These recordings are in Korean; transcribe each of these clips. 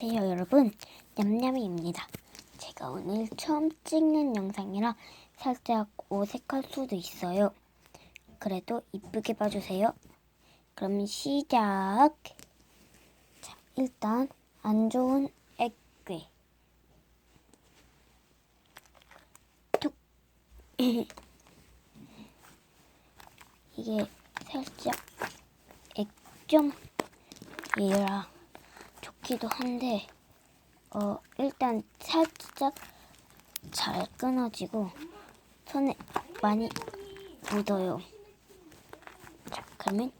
안녕하세요 여러분. 냠냠이입니다. 제가 오늘 처음 찍는 영상이라 살짝 어색할 수도 있어요. 그래도 이쁘게 봐주세요. 그럼 시작! 자 일단 안 좋은 액괴. 툭! 이게 살짝 액점이라 좋기도 한데 어 일단 살짝 잘 끊어지고 손에 많이 묻어요. 자 그러면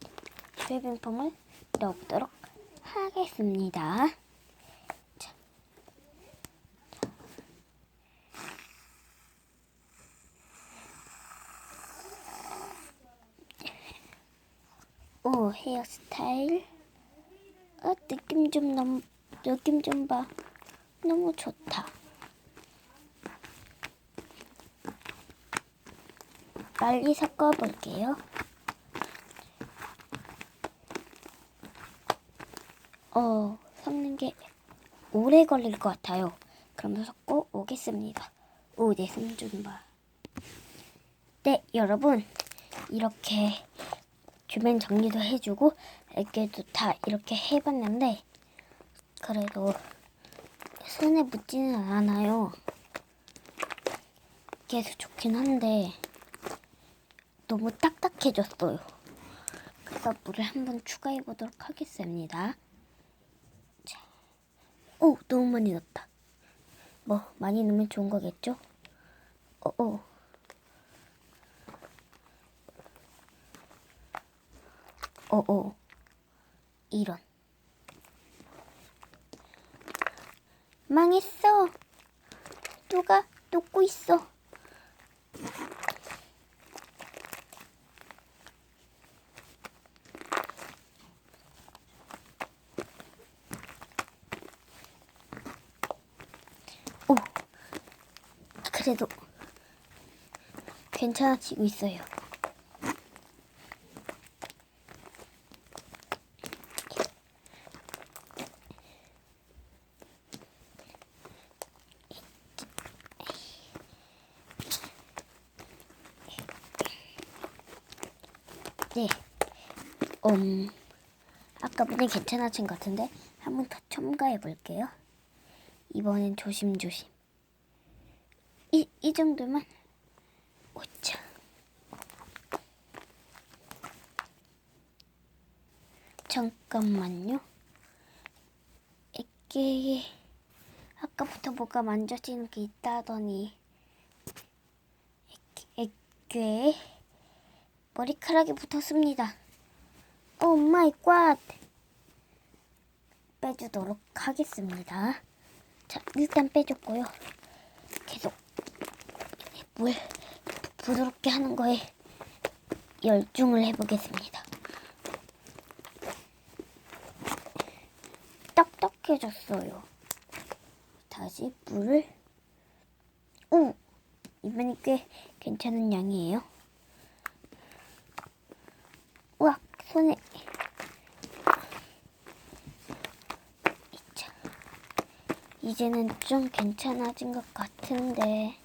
쉐빙폼을 넣도록 하겠습니다. 자. 오 헤어스타일 아, 느낌 좀 너무 느낌 좀 봐. 너무 좋다. 빨리 섞어 볼게요. 어, 섞는 게 오래 걸릴 것 같아요. 그럼 섞고 오겠습니다. 오, 내 손 좀 봐. 네, 여러분. 이렇게 주변 정리도 해주고 애교도 다 이렇게 해봤는데 그래도 손에 묻지는 않아요. 계속 좋긴 한데 너무 딱딱해졌어요. 그래서 물을 한번 추가해 보도록 하겠습니다. 자, 오 너무 많이 넣었다. 뭐 많이 넣으면 좋은 거겠죠? 어, 어. 어 어 이런. 망했어. 누가 녹고 있어? 오 그래도 괜찮아지고 있어요 네. 음, 아까보다 괜찮아진 것 같은데 한 번 더 첨가해 볼게요. 이번엔 조심조심. 이, 이 정도만. 오차. 잠깐만요. 이게 아까부터 뭐가 만져지는 게 있다더니 애교에 머리카락이 붙었습니다. 오 마이 갓! 빼주도록 하겠습니다. 자, 일단 빼줬고요. 계속 물 부드럽게 하는 거에 열중을 해보겠습니다. 딱딱해졌어요. 다시 물을 오! 이번이 꽤 괜찮은 양이에요. 우와 손에 이차. 이제는 좀 괜찮아진 것 같은데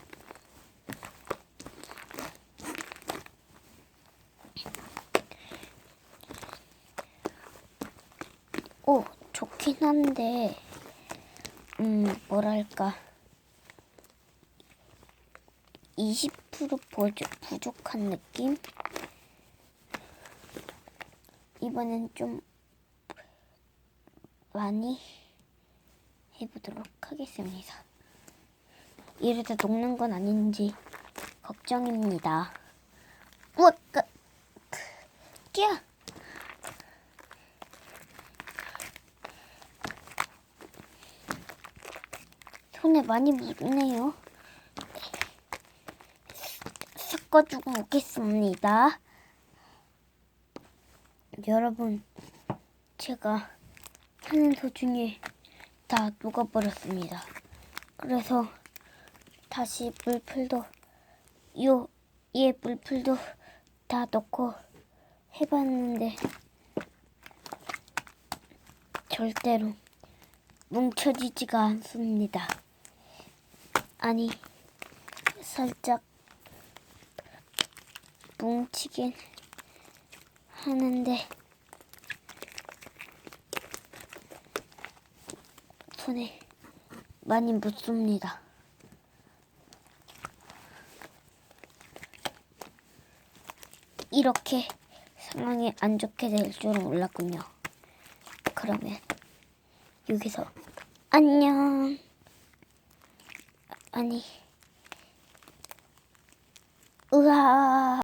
오 좋긴 한데 음 뭐랄까 20% 부족, 부족한 느낌? 이번엔 좀 많이 해보도록 하겠습니다. 이러다 녹는 건 아닌지 걱정입니다. 우와, 그, 끼야! 손에 많이 묻네요. 섞어주고 오겠습니다. 여러분, 제가 하는 도중에 다 녹아버렸습니다. 그래서 다시 물풀도 요, 얘 물풀도 다 넣고 해봤는데 절대로 뭉쳐지지가 않습니다. 아니, 살짝 뭉치긴 하는데 손에 많이 묻습니다. 이렇게 상황이 안 좋게 될 줄은 몰랐군요. 그러면 여기서 안녕. 아니, 으아.